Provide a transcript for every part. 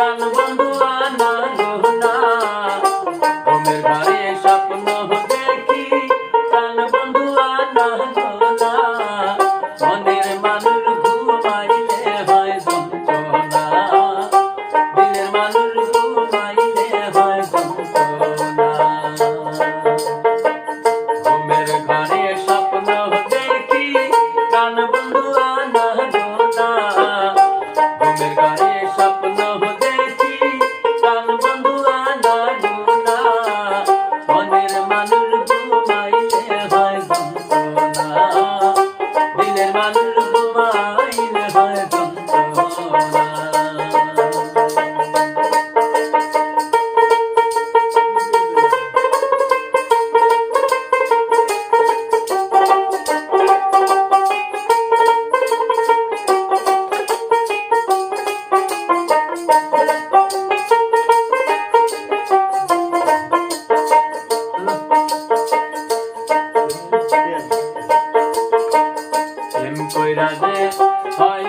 Sana bambuana কইরা দে হয়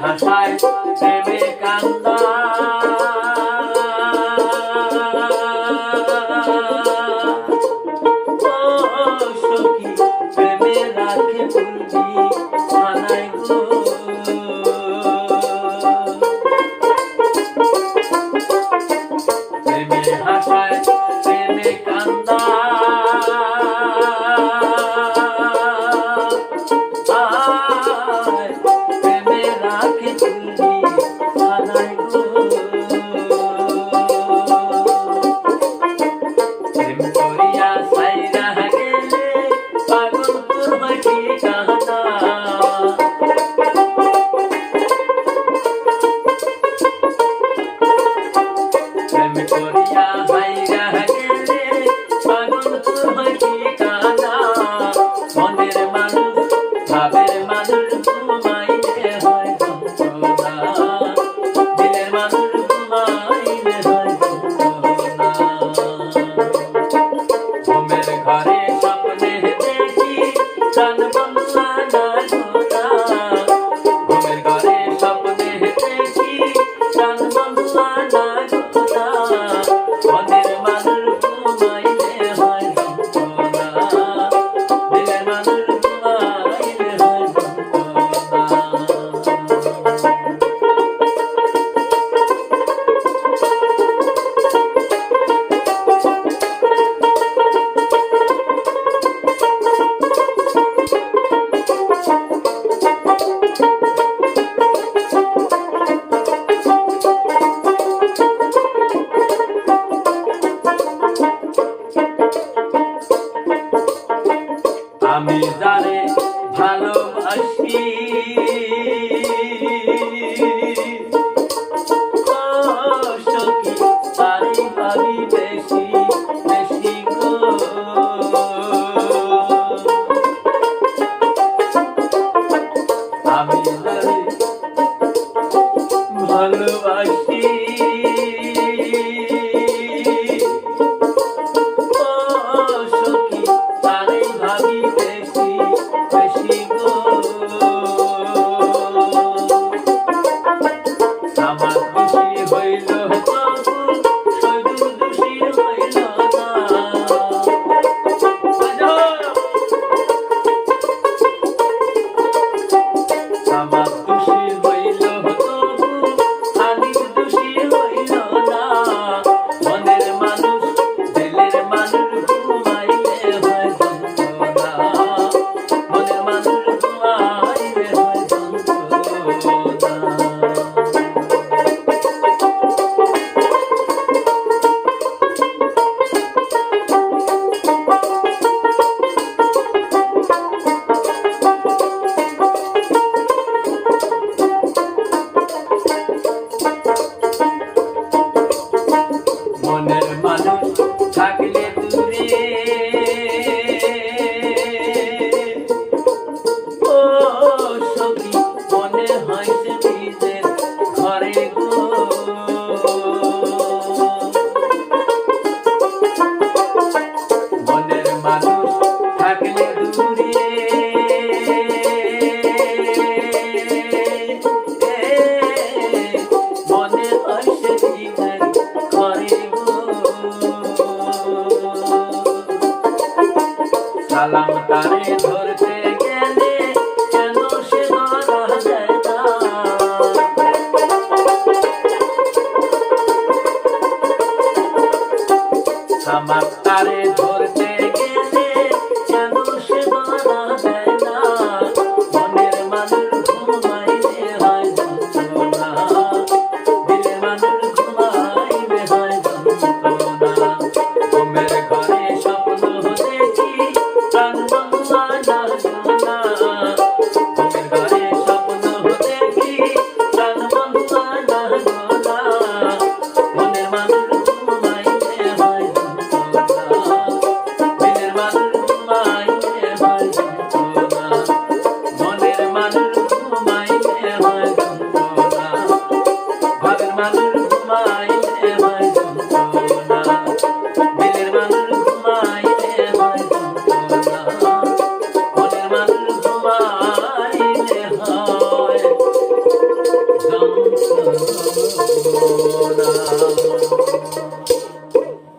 ভাষায় প্রেমে কান্দা। সখী প্রেমে রাখে পুঞ্জি মানায় গো I've যারে ভালোবাসি। মানুষ থাকলে দূরে। মনে হয়েছে জীবন করিব সালাম তারে ধরতে গেলে কেন সে ধরা যায় না আমার তারে ধরতে